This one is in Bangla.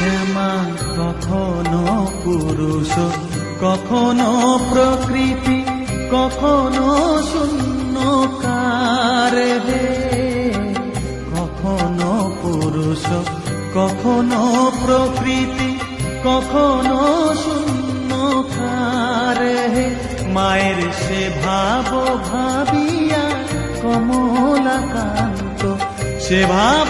শ্যামা কখনো পুরুষ, কখনো প্রকৃতি, কখনো শূন্য হে কখনো পুরুষ, কখনো প্রকৃতি, কখনো শূন্য হে মায়ের সে ভাব ভাবিয়া কমলাকান্ত, সে ভাব